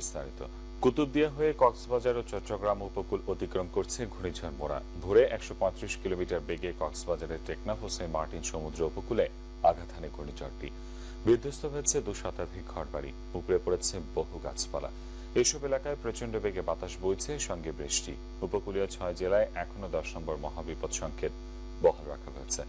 বিস্তারিত। কুতুবদিয়া হয়ে কক্সবাজার ও চট্টগ্রাম উপকূল অতিক্রম করছে ঘূর্ণিঝড় মোড়া। ভোরে একশো পঁয়ত্রিশ কিলোমিটার বেগে কক্সবাজারের টেকনাফ ও সেন্ট মার্টিন সমুদ্র উপকূলে আঘাত হানে ঘূর্ণিঝড়টি। বিধ্বস্ত হয়েছে দু শতাধিক ঘরবাড়ি, উপড়ে পড়েছে বহু গাছপালা। এসব এলাকায় প্রচণ্ড বেগে বাতাস বইছে, সঙ্গে বৃষ্টি। উপকূলীয় ছয় জেলায় এখনও দশ নম্বর মহাবিপদ সংকেত বহাল রাখা হয়েছে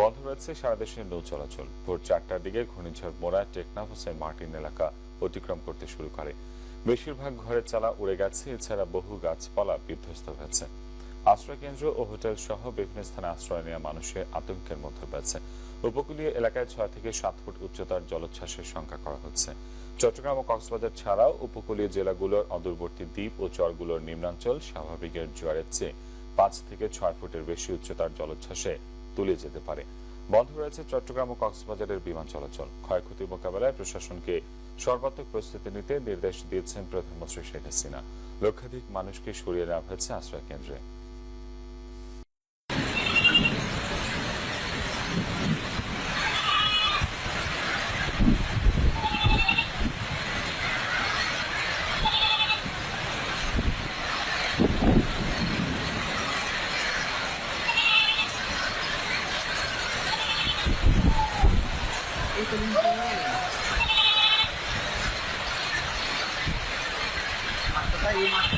বন্ধ রয়েছে সারা দেশের নৌ চলাচল। ভোর চারটার দিকে ঘূর্ণিঝড় মোড়া টেকনাফ ও সেন্ট মার্টিন এলাকা অতিক্রম করতে শুরু করে। বেশিরভাগ ঘরের চালা উড়ে গেছে, এছাড়া বহু গাছপালা বিধ্বস্ত হয়েছে। আশ্রয় কেন্দ্র ও হোটেল সহ বিভিন্ন স্থানে আশ্রয় নেওয়া মানুষের আতঙ্কের মধ্যে রয়েছে। উপকূলীয় এলাকায় ছয় থেকে সাত ফুট উচ্চতার জলোচ্ছ্বাসের সংখ্যা করা হচ্ছে। চট্টগ্রাম ও কক্সবাজার ছাড়াও উপকূলীয় জেলাগুলোর অদূরবর্তী দ্বীপ ও চরগুলোর নিম্নাঞ্চল স্বাভাবিকের জোয়ারের চেয়ে পাঁচ থেকে ছয় ফুটের বেশি উচ্চতার জলোচ্ছ্বাসে তুলে যেতে পারে। বন্ধ রয়েছে চট্টগ্রাম ও কক্সবাজারের বিমান চলাচল। ক্ষয়ক্ষতি মোকাবেলায় প্রশাসনকে সর্বাত্মক প্রস্তুতি নিতে নির্দেশ দিয়েছেন প্রধানমন্ত্রী শেখ হাসিনা। লক্ষাধিক মানুষকে সরিয়ে নেওয়া হয়েছে আশ্রয় কেন্দ্রে Ito rin po yan. Ito tayo,